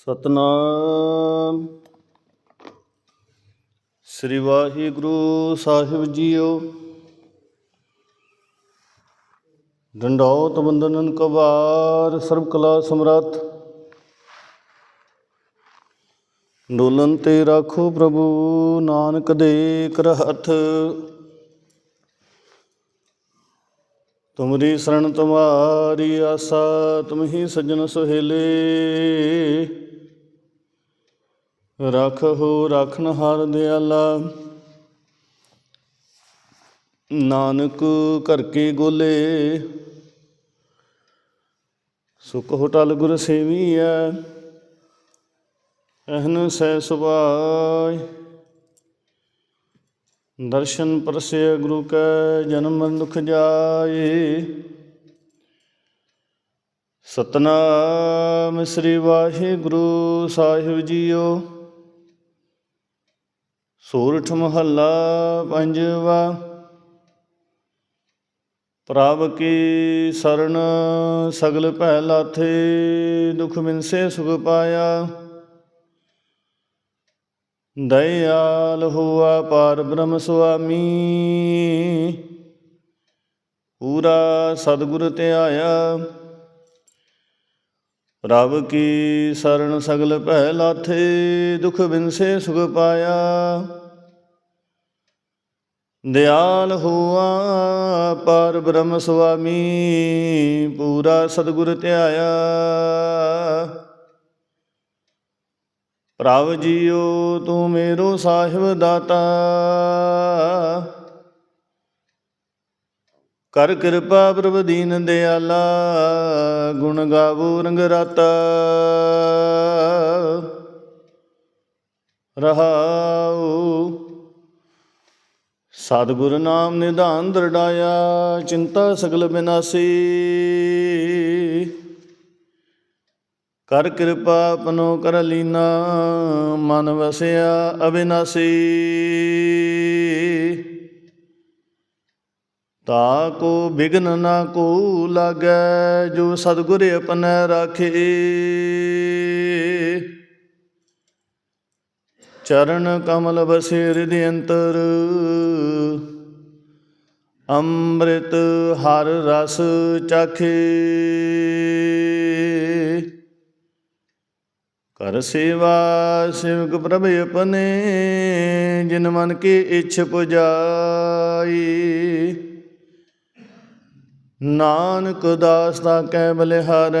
ਸਤਨਾਮ। ਸ੍ਰੀ ਵਾਹਿਗੁਰੂ ਸਾਹਿਬ ਜੀਓ। ਡੰਡੌਤ ਬੰਦਨਨ ਕਬਾਰ ਸਰਬ ਕਲਾ ਸਮਰੱਥ। ਡੋਲਨ ਤੇ ਰਾਖੋ ਪ੍ਰਭੂ, ਨਾਨਕ ਦੇ ਕਰ ਹੱਥ ਤੁਮਰੀ ਸ਼ਰਨ ਤੁਮਾਰੀ ਆਸਾ ਤੁਮਹੀ ਸਜਣ ਸੁਹੇਲੇ। ਰਖੋ ਰਖਨ ਹਰ ਦਿਆਲਾ। ਨਾਨਕ ਘਰ ਕੇ ਗੋਲੇ। ਸੁਖ ਹੋਟਲ ਗੁਰ ਸੇਵੀਐ, ਅਹਨ ਸੈ ਸੁਭਾਇ। ਦਰਸ਼ਨ ਪਰਸੇ ਗੁਰੂ ਕੈ, ਜਨਮ ਮਰਨ ਦੁਖ ਜਾਏ। ਸਤਨਾਮ ਸ੍ਰੀ ਵਾਹਿਗੁਰੂ ਸਾਹਿਬ ਜੀਓ। ਸੂਰਠ ਮਹੱਲਾ ਪੰਜਵਾ, ਪ੍ਰਭ ਕੀ ਸ਼ਰਨ ਸਗਲ ਭੈ ਲਾਥੇ, ਦੁਖ ਬਿਨਸੇ ਸੁਖ ਪਾਇਆ। ਦਇਆਲ ਹੋਆ ਪਾਰ ਬ੍ਰਹਮ ਸੁਆਮੀ, ਪੂਰਾ ਸਤਿਗੁਰ ਆਇਆ ਪ੍ਰਭ ਕੀ ਸ਼ਰਨ ਸਗਲ ਭੈ ਲਾਥੇ, ਦੁਖ ਬਿਨਸੇ ਸੁਖ ਪਾਇਆ। ਦਿਆਲ ਹੋਆ, ਪਰ ਬ੍ਰਹਮ ਸੁਆਮੀ, ਪੂਰਾ ਸਤਿਗੁਰ ਧਿਆਇਆ। ਪ੍ਰਭ ਜੀਓ, ਤੂੰ ਮੇਰੋ ਸਾਹਿਬ ਦਾਤਾ। ਕਰ ਕਿਰਪਾ ਪ੍ਰਭ ਦੀਨ ਦਿਆਲਾ, ਗੁਣ ਗਾਵੋ ਰੰਗ ਰਾਤਾ ਰਹਾਉ ਸਤਿਗੁਰ ਨਾਮ ਨਿਧਾਨ ਦਰੜਾਇਆ ਚਿੰਤਾ ਸਗਲ ਬਿਨਾਸੀ। ਕਰ ਕਿਰਪਾ ਆਪਣੋ ਕਰ ਲੀਨਾ, ਮਨ ਵਸਿਆ ਅਬਿਨਾਸੀ। ਤਾ ਕੋ ਬਿਗਨ ਨਾ ਕੋ ਲਾਗੈ, ਜੋ ਸਤਿਗੁਰ ਆਪਣੈ ਰਾਖੇ। ਚਰਨ ਕਮਲ ਬਸੇ ਹਿਰਦਿ ਅੰਤਰ। ਅੰਮ੍ਰਿਤ ਹਰ ਰਸ ਚਾਖੇ। ਕਰ ਸੇਵਾ ਸ਼ਿਵਕ ਪ੍ਰਭ ਆਪਣੇ, ਜਿਨ ਮਨ ਕੀ ਇੱਛ ਪੁਜਾਈ। ਨਾਨਕ ਦਾਸ ਦਾ ਕੈ ਬਲਿਹਾਰੈ